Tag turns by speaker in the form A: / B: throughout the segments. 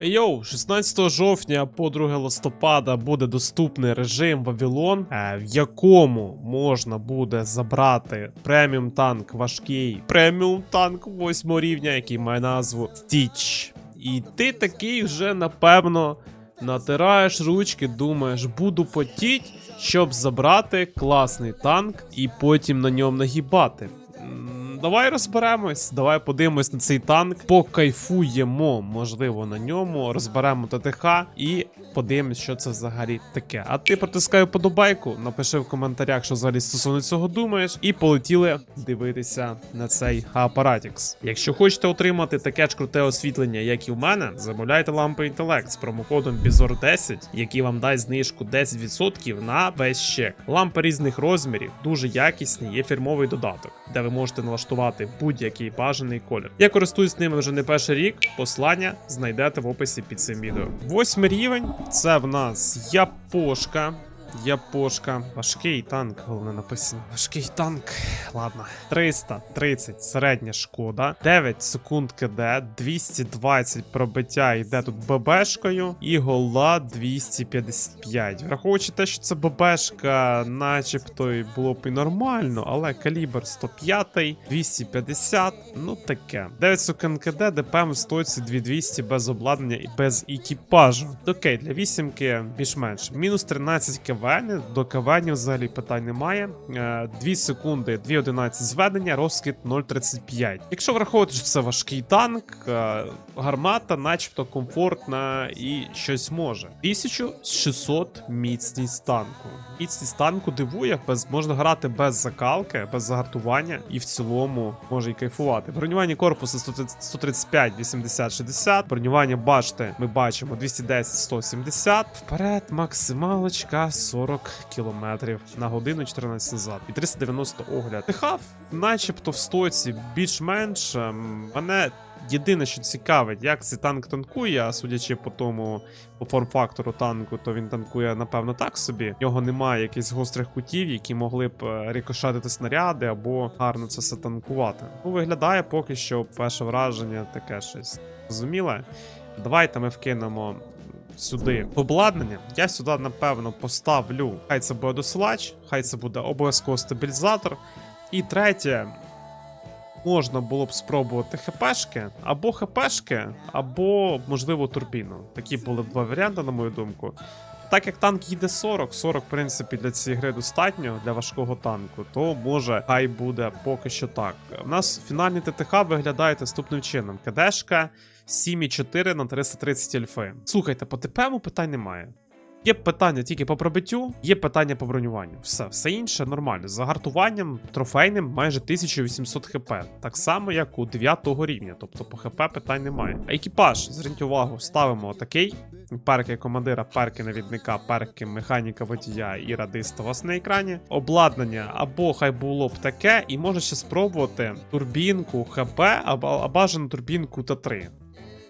A: Йоу, 16 жовтня по 2 листопада буде доступний режим Вавилон, е, в якому можна буде забрати преміум танк важкий, преміум танк 8 рівня, який має назву Стіч. І ти такий вже напевно натираєш ручки, думаєш, буду потіть, щоб забрати класний танк і потім на ньому нагибати. Давай розберемось, давай подивимось на цей танк, покайфуємо, можливо, на ньому, розберемо ТТХ і подивимось, що це взагалі таке. А ти протискай вподобайку, напиши в коментарях, що взагалі стосовно цього думаєш, і полетіли дивитися на цей апаратікс. Якщо хочете отримати таке ж круте освітлення, як і в мене, замовляйте лампи інтелект з промокодом BIZOR10, який вам дасть знижку 10% на весь чек. Лампи різних розмірів, дуже якісні, є фірмовий додаток, де ви можете налаштувати будь-який бажаний колір. Я користуюсь ними вже не перший рік. Послання знайдете в описі під цим відео. Восьмий рівень це в нас Япошка. Япошка. Важкий танк, головне написано. Важкий танк. Ладно. 330 середня шкода. 9 секунд КД, 220 пробиття йде тут ББшкою. І гола 255. Враховуючи те, що це ББшка, начебто і було б і нормально, але калібр 105, 250, ну таке. 9 секунд КД, ДПМ в стоці 2200 без обладнання і без екіпажу. Окей, для вісімки більш-менш. Мінус 13 КВН, до КВН взагалі питань немає. 2 секунди, 2.11 зведення, розкид 0.35. Якщо враховувати, що це важкий танк, е, гармата, начебто комфортна і щось може. 1600 міцність танку. Міцність танку дивує, без можна грати без закалки, без загартування, і в цілому може і кайфувати. Бронювання корпусу 130 135, 80, 60. Бронювання башти ми бачимо 210, 170. Вперед, максималочка 40 км на годину 14 назад. І 390 огляд. Тихав, начебто в стоці більш-менш. ем, Мене єдине, що цікавить, як цей танк танкує, а судячи по тому, по форм-фактору танку, то він танкує, напевно, так собі. В нього немає якихось гострих кутів, які могли б е, рикошетити снаряди або гарно це все танкувати. Ну, виглядає поки що перше враження таке щось зрозуміле. Давайте ми вкинемо сюди обладнання. Я сюди, напевно, поставлю. Хай це буде досилач, хай це буде обов'язково стабілізатор. І третє. Можна було б спробувати ХПшки, або ХПшки, або, можливо, турбіну. Такі були б два варіанти, на мою думку. Так як танк їде 40, 40, в принципі, для цієї гри достатньо для важкого танку, то може хай буде поки що так. У нас фінальний ТТХ виглядає наступним чином: КДшка 7,4 на 330 альфи. Слухайте, по ТПМу питань немає. Є питання тільки по пробиттю, є питання по бронюванню. Все, все інше нормально. З загартуванням трофейним майже 1800 хп. Так само, як у 9 рівня. Тобто по хп питань немає. Екіпаж, зверніть увагу, ставимо такий. Перки командира, перки навідника, перки механіка водія і радиста у вас на екрані. Обладнання або хай було б таке, і можна ще спробувати турбінку ХП або бажану турбінку Т3.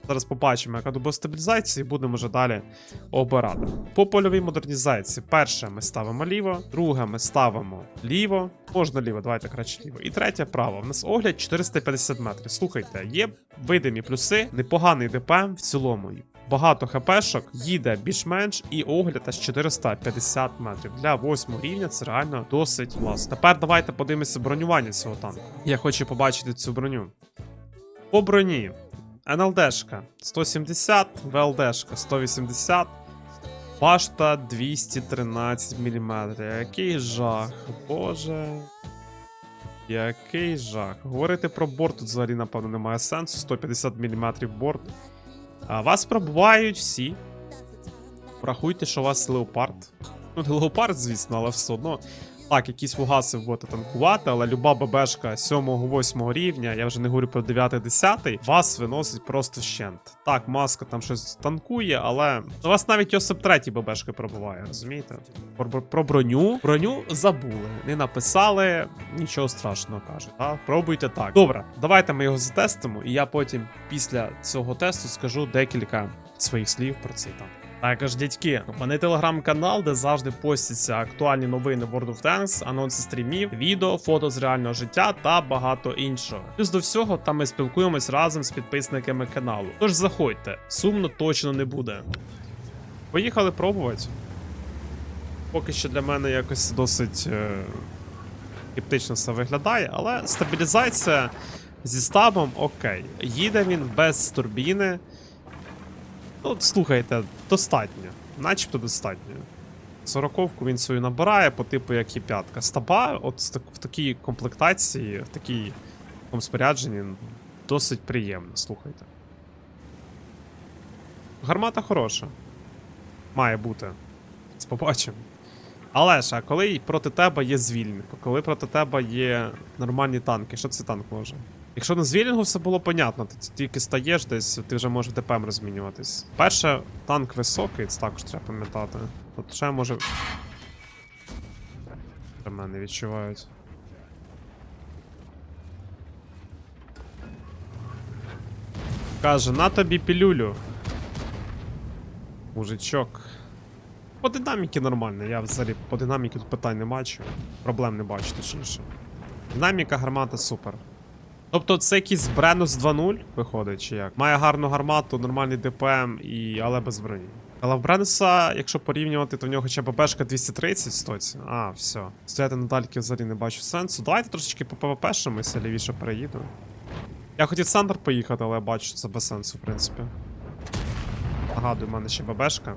A: Зараз побачимо, яка доба стабілізації, будемо вже далі обирати. По польовій модернізації, перше ми ставимо ліво, друге ми ставимо ліво, можна ліво, давайте краще ліво. І третє право. У нас огляд 450 метрів. Слухайте, є видимі плюси, непоганий ДПМ в цілому. Багато хпшок, їде більш-менш, і огляд аж 450 метрів. Для 8 рівня це реально досить класно. Тепер давайте подивимося бронювання цього танку. Я хочу побачити цю броню. По броні. НЛДшка 170, ВЛДшка 180, башта 213 мм. Який жах, боже. Який жах. Говорити про борт тут взагалі, напевно, немає сенсу. 150 мм борт. А вас пробувають всі. Врахуйте, що у вас леопард. Ну, не леопард, звісно, але все одно. Так, якісь фугаси будете танкувати, але люба ББшка 7-8 рівня, я вже не говорю про 9-10, вас виносить просто вщент. Так, маска там щось танкує, але у вас навіть Йосип 3 ББшки пробуває, розумієте? Про, про броню. Броню забули. Не написали, нічого страшного кажуть. А пробуйте так. Добре, давайте ми його затестимо, і я потім після цього тесту скажу декілька своїх слів про цей танк. Також, дядьки, у мене телеграм-канал, де завжди постяться актуальні новини World of Tanks, анонси стрімів, відео, фото з реального життя та багато іншого. Плюс до всього, там ми спілкуємось разом з підписниками каналу. Тож заходьте, сумно точно не буде. Поїхали пробувати. Поки що для мене якось досить е, скептично все виглядає, але стабілізація зі стабом окей. Їде він без турбіни. Ну, слухайте, достатньо. Начебто достатньо. Сороковку він свою набирає по типу як і п'ятка. Стаба, от в такій комплектації, в такій спорядженні досить приємно, слухайте. Гармата хороша. Має бути. Побачимо. Але ж, а коли проти тебе є звільнення, коли проти тебе є нормальні танки, що це танк може? Якщо на звілінгу все було понятно, ти тільки стаєш десь, ти вже можеш ДПМ розмінюватись. Перше, танк високий, це також треба пам'ятати. От ще може. Для мене відчувають. Каже, на тобі пілюлю. Мужичок. По динаміки нормально, я взагалі по динаміки тут питань не бачу. Проблем не бачу, точніше. Динаміка гармата супер. Тобто це якийсь Бренус 2.0 виходить, чи як? Має гарну гармату, нормальний ДПМ, і... але без броні. Але в Бренуса, якщо порівнювати, то в нього хоча б БПшка 230 стоці. А, все. Стояти на дальки взагалі не бачу сенсу. Давайте трошечки по ПВП-шимось, лівіше переїду. Я хотів центр поїхати, але я бачу, це без сенсу, в принципі. Нагадую, в мене ще ББшка,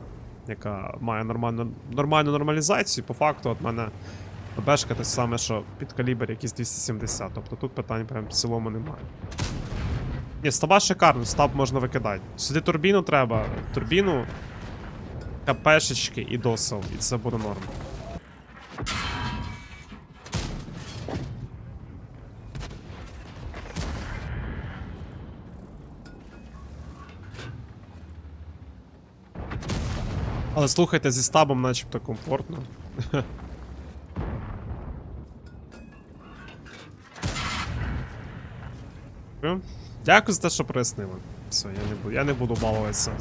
A: яка має нормальну, нормальну нормалізацію. По факту, от мене ББшка те саме, що під калібр якийсь 270. Тобто тут питань прям в цілому немає. Ні, стаба шикарно, стаб можна викидати. Сюди турбіну треба. Турбіну, КПшечки і досил, і це буде норм. Але слухайте, зі стабом начебто комфортно. Дякую. Дякую за те, що прояснили. Все, я не буду, я не буду балуватися.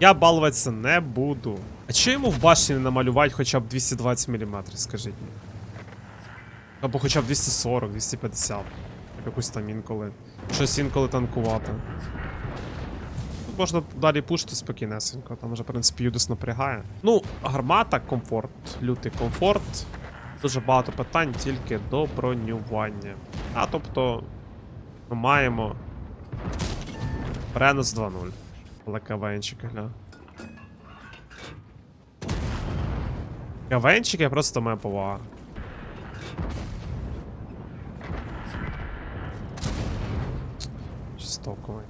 A: Я балуватися не буду. А чи йому в башні не намалювати хоча б 220 мм, скажіть мені? Або хоча б 240, 250. Як Якусь там інколи. Щось інколи танкувати. Тут можна далі пушити спокійнесенько, там вже, в принципі, Юдис напрягає. Ну, гармата, комфорт, лютий комфорт. Дуже багато питань тільки до бронювання. А тобто, ми маємо. Бренус 2.0. Але кавенчики, гля. Кавенчики просто моя повага. Стоковий.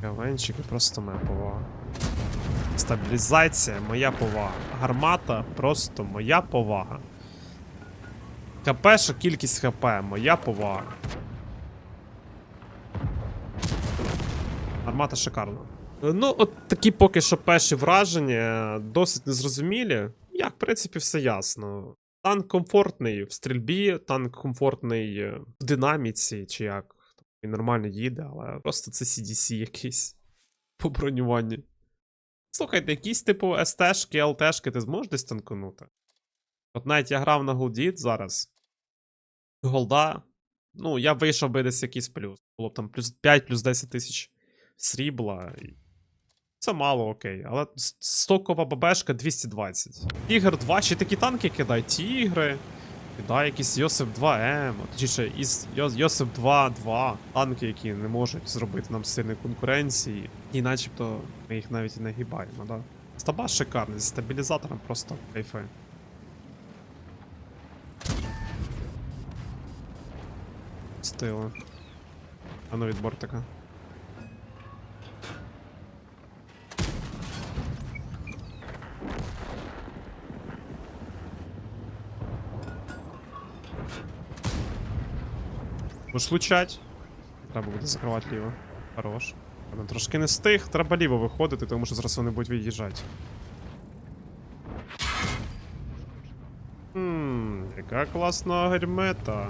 A: Кавенчики просто моя повага. Стабілізація моя повага. Гармата просто моя повага. КП, що кількість ХП, моя повага. Гармата шикарна. Е, Ну, от такі поки що перші враження, досить незрозумілі. Як, в принципі, все ясно. Танк комфортний в стрільбі, танк комфортний е, в динаміці, чи як. Він нормально їде, але просто це CDC якийсь по бронюванні. Слухайте, якісь типу СТшки, ЛТшки ти зможеш десь танканути? От навіть я грав на Голдіт зараз. Голда. Ну, я вийшов би десь якийсь плюс. Було б там плюс 5, плюс 10 тисяч срібла. Це мало окей. Але стокова ББшка 220. Тігр 2, ще такі танки кидай. Тігри. Кидай якийсь Йосип 2М. Точніше, із Йосип 2 2. Танки, які не можуть зробити нам сильної конкуренції. І начебто ми їх навіть і не гибаємо, да? Стаба шикарний, зі стабілізатором просто кайфи. Стило. А ну від бортика. Будеш лучать. Треба буде закривати ліво. Хорош. Ладно, трошки не стих, треба ліво виходити, тому що зараз вони будуть від'їжджати. Ммм, яка класна гармета.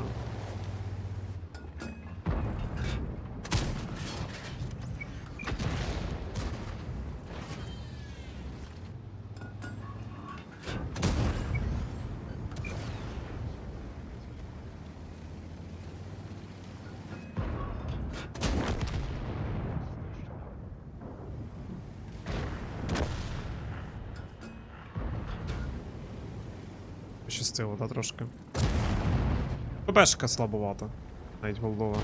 A: Пощастило, та трошки. ПБшка слабовата. Навіть голдова.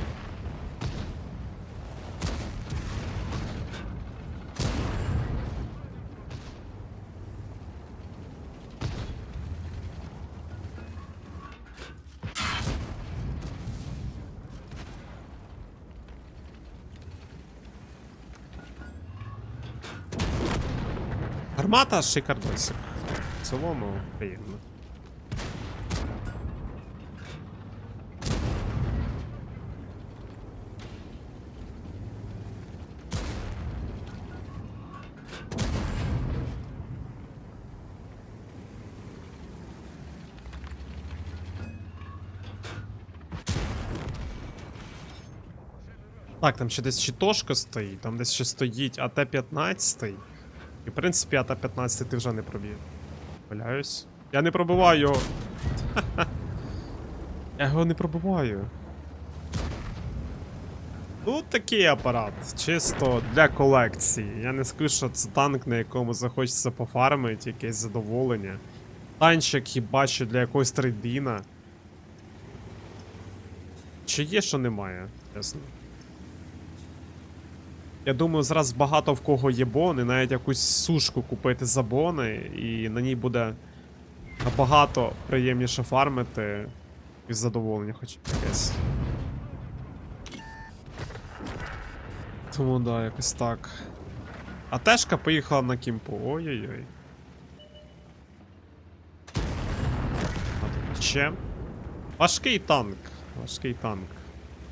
A: Гармата шикардосик. В цілому приємно. Так, там ще десь щитошка стоїть, там десь ще стоїть АТ-15. І в принципі АТ-15 ти вже не проб'є. Валяюсь. Я не пробиваю. Я його не пробиваю. Ну, такий апарат. Чисто для колекції. Я не скажу, що це танк, на якому захочеться пофармити, якесь задоволення. Танчик хіба що для якогось трейдина. Чи є, що немає, чесно. Я думаю, зараз багато в кого є бони, навіть якусь сушку купити за бони, і на ній буде набагато приємніше фармити із задоволення, хоч якесь. Тому да, якось так. А тешка поїхала на кімпу. Ой-ой-ой. Ще. Важкий танк. Важкий танк.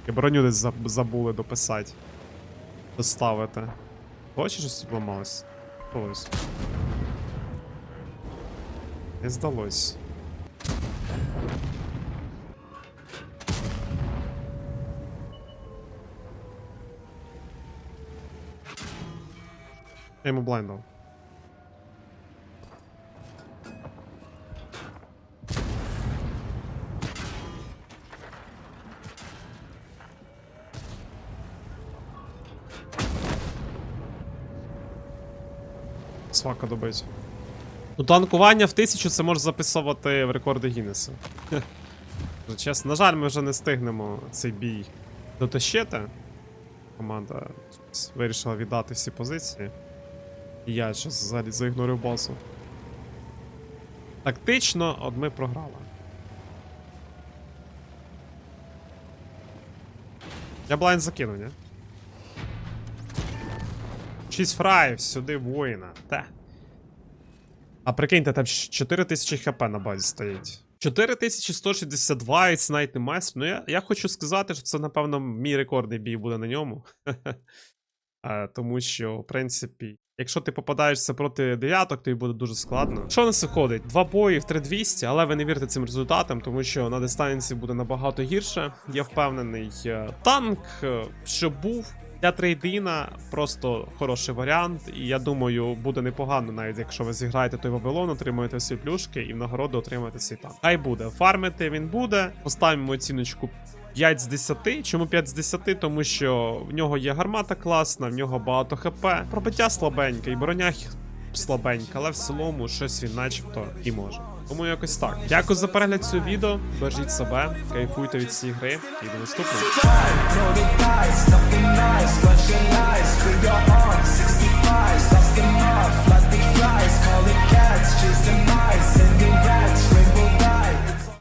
A: І броню десь забули дописати. Доставити. Хочеш щось ламалось? Здалось. Не здалось. Я йому блайн Свака добить. Ну, танкування в тисячу це може записувати в рекорди Гіннеса. Чесно, на жаль, ми вже не встигнемо цей бій дотащити. Команда вирішила віддати всі позиції. І я зараз взагалі заігнорив базу. Тактично, от ми програли. Я блайн закинув, ні? 6 фраїв сюди воїна. Та. А прикиньте, там 4000 хп на базі стоїть. 4162 і це навіть не. Ну я, я хочу сказати, що це, напевно, мій рекордний бій буде на ньому. а, тому що, в принципі, якщо ти попадаєшся проти дев'яток, то й буде дуже складно. Що у нас виходить? Два бої в 3200, але ви не вірте цим результатам, тому що на дистанції буде набагато гірше. Я впевнений, Е, танк, е, що був. Для трейдина просто хороший варіант, і я думаю, буде непогано, навіть якщо ви зіграєте той Вавилон, отримаєте всі плюшки і в нагороду отримаєте цей танк. Хай буде. Фармити він буде. Поставимо оціночку 5 з 10. Чому 5 з 10? Тому що в нього є гармата класна, в нього багато хп, пробиття слабеньке, і броня слабенька, але в цілому щось він начебто і може. Тому якось так. Дякую за перегляд цього відео. Бережіть себе, кайфуйте від цієї гри і до наступного.